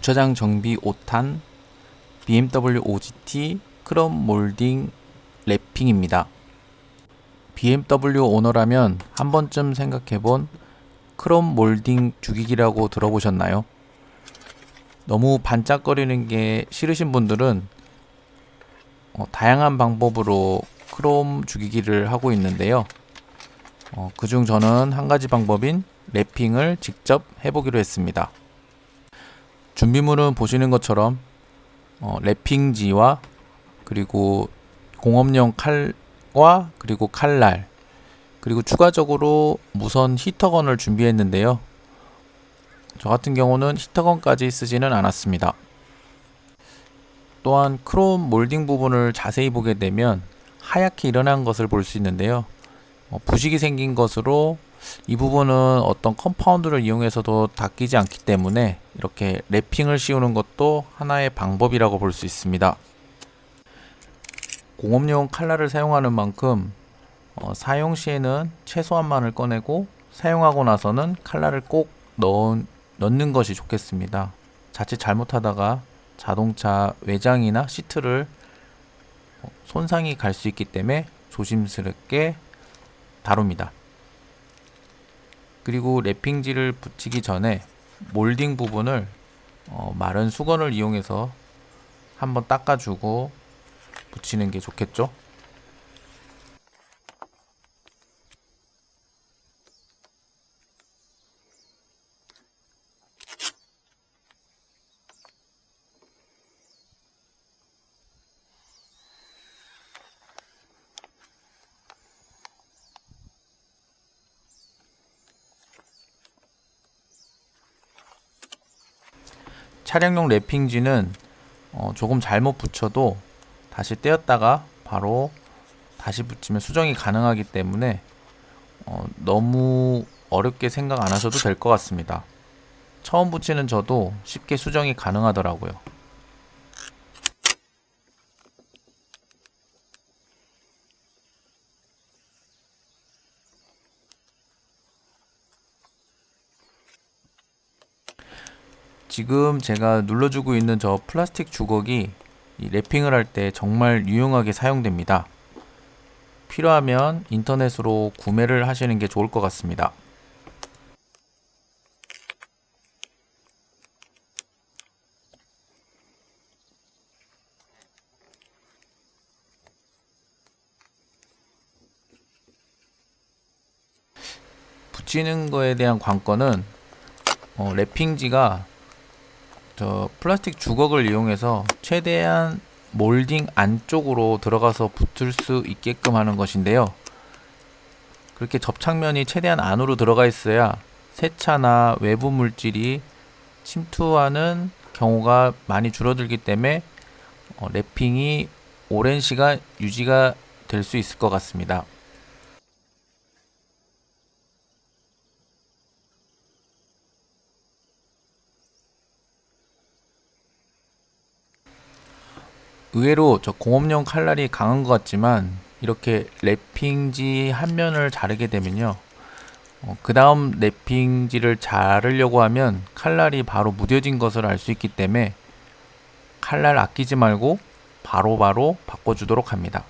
주차장 정비 5탄 BMW OGT 크롬 몰딩 랩핑입니다. BMW 오너라면 한 번쯤 생각해본 크롬 몰딩 죽이기라고 들어보셨나요? 너무 반짝거리는 게 싫으신 분들은 어, 다양한 방법으로 크롬 죽이기를 하고 있는데요. 어, 그중 저는 한 가지 방법인 랩핑을 직접 해보기로 했습니다. 준비물은 보시는 것처럼 어, 랩핑지와 그리고 공업용 칼과 그리고 칼날 그리고 추가적으로 무선 히터건을 준비했는데요. 저 같은 경우는 히터건까지 쓰지는 않았습니다. 또한 크롬 몰딩 부분을 자세히 보게 되면 하얗게 일어난 것을 볼 수 있는데요. 어, 부식이 생긴 것으로 이 부분은 어떤 컴파운드를 이용해서도 닦이지 않기 때문에 이렇게 랩핑을 씌우는 것도 하나의 방법이라고 볼 수 있습니다. 공업용 칼날을 사용하는 만큼 어, 사용 시에는 최소한만을 꺼내고 사용하고 나서는 칼날을 꼭 넣은, 넣는 것이 좋겠습니다. 자칫 잘못하다가 자동차 외장이나 시트를 어, 손상이 갈 수 있기 때문에 조심스럽게 다룹니다. 그리고 랩핑지를 붙이기 전에 몰딩 부분을 어, 마른 수건을 이용해서 한번 닦아주고 붙이는 게 좋겠죠? 차량용 랩핑지는 어, 조금 잘못 붙여도 다시 떼었다가 바로 다시 붙이면 수정이 가능하기 때문에 어, 너무 어렵게 생각 안 하셔도 될 것 같습니다. 처음 붙이는 저도 쉽게 수정이 가능하더라고요. 지금 제가 눌러주고 있는 저 플라스틱 주걱이 랩핑을 할 때 정말 유용하게 사용됩니다. 필요하면 인터넷으로 구매를 하시는 게 좋을 것 같습니다. 붙이는 거에 대한 관건은 어, 랩핑지가 저 플라스틱 주걱을 이용해서 최대한 몰딩 안쪽으로 들어가서 붙을 수 있게끔 하는 것인데요. 그렇게 접착면이 최대한 안으로 들어가 있어야 세차나 외부 물질이 침투하는 경우가 많이 줄어들기 때문에 어, 랩핑이 오랜 시간 유지가 될 수 있을 것 같습니다. 의외로 저 공업용 칼날이 강한 것 같지만 이렇게 랩핑지 한 면을 자르게 되면요. 어, 그 다음 랩핑지를 자르려고 하면 칼날이 바로 무뎌진 것을 알 수 있기 때문에 칼날 아끼지 말고 바로바로 바로 바꿔주도록 합니다.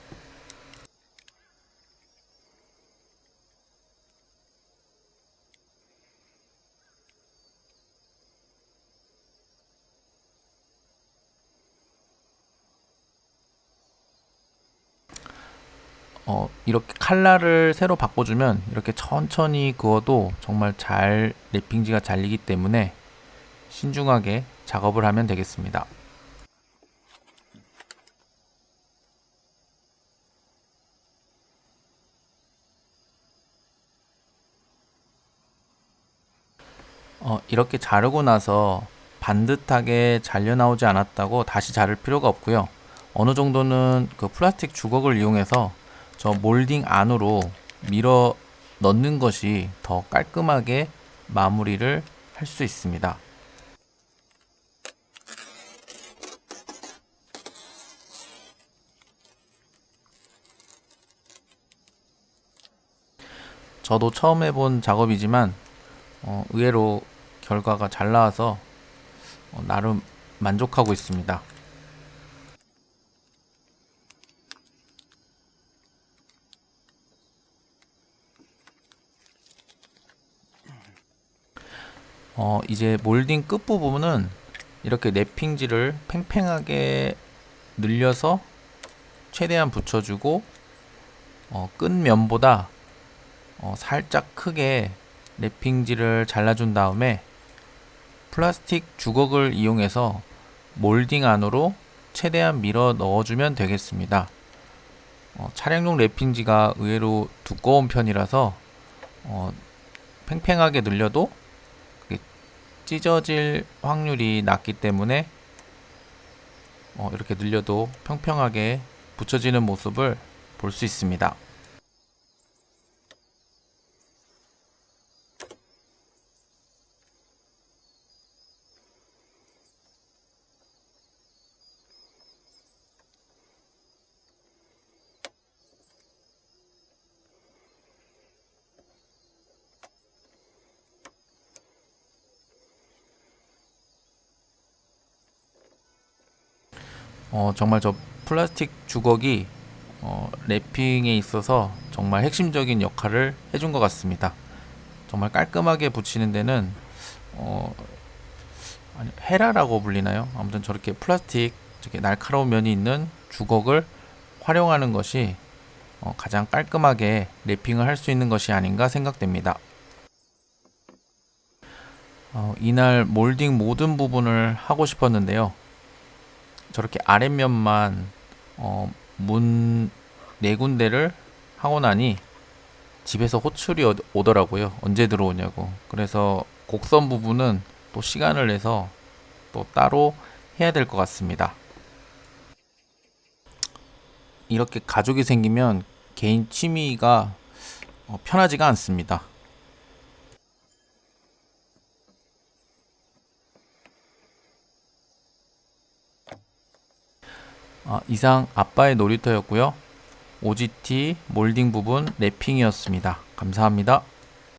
어, 이렇게 칼날을 새로 바꿔주면 이렇게 천천히 그어도 정말 잘 랩핑지가 잘리기 때문에 신중하게 작업을 하면 되겠습니다. 어, 이렇게 자르고 나서 반듯하게 잘려 나오지 않았다고 다시 자를 필요가 없고요. 어느 정도는 그 플라스틱 주걱을 이용해서 저 몰딩 안으로 밀어 넣는 것이 더 깔끔하게 마무리를 할 수 있습니다. 저도 처음 해본 작업이지만 어, 의외로 결과가 잘 나와서 어, 나름 만족하고 있습니다. 어, 이제 몰딩 끝부분은 이렇게 랩핑지를 팽팽하게 늘려서 최대한 붙여주고 어, 끝면보다 어, 살짝 크게 랩핑지를 잘라준 다음에 플라스틱 주걱을 이용해서 몰딩 안으로 최대한 밀어 넣어주면 되겠습니다. 어, 차량용 랩핑지가 의외로 두꺼운 편이라서 어, 팽팽하게 늘려도 찢어질 확률이 낮기 때문에 어, 이렇게 늘려도 평평하게 붙여지는 모습을 볼 수 있습니다. 어, 정말 저 플라스틱 주걱이 어, 랩핑에 있어서 정말 핵심적인 역할을 해준 것 같습니다. 정말 깔끔하게 붙이는 데는 어, 아니, 헤라라고 불리나요? 아무튼 저렇게 플라스틱 저렇게 날카로운 면이 있는 주걱을 활용하는 것이 어, 가장 깔끔하게 랩핑을 할 수 있는 것이 아닌가 생각됩니다. 어, 이날 몰딩 모든 부분을 하고 싶었는데요. 저렇게 아랫면만 어, 문 네 군데를 하고 나니 집에서 호출이 오- 오더라고요. 언제 들어오냐고. 그래서 곡선 부분은 또 시간을 내서 또 따로 해야 될 것 같습니다. 이렇게 가족이 생기면 개인 취미가 어, 편하지가 않습니다. 아, 이상 아빠의 놀이터였고요. OGT 몰딩 부분 랩핑이었습니다. 감사합니다.